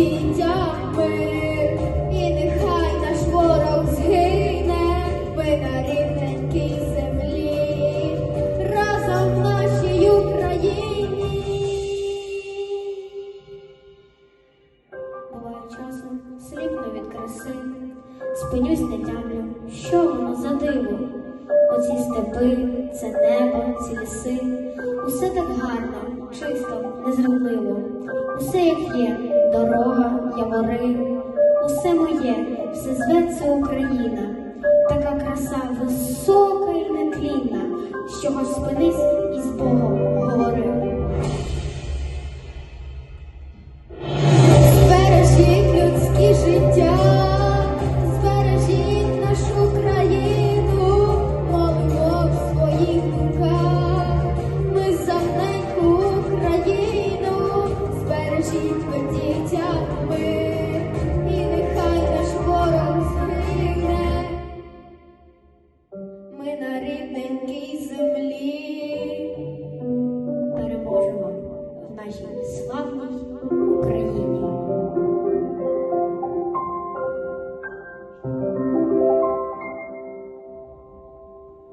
дітями, і нехай наш ворог згине, ми на рівненькій землі, разом нашій Україні. Буває часом сліпну від краси, спинюсь не тямлю, що воно за диво. Оці степи, це небо, ці ліси, усе так гарно, чисто, незрадливо, усе як є дорога, явори, усе моє, все зветься Україна, така краса висока і нетлінна, що господи. എന്തെങ്കിൽ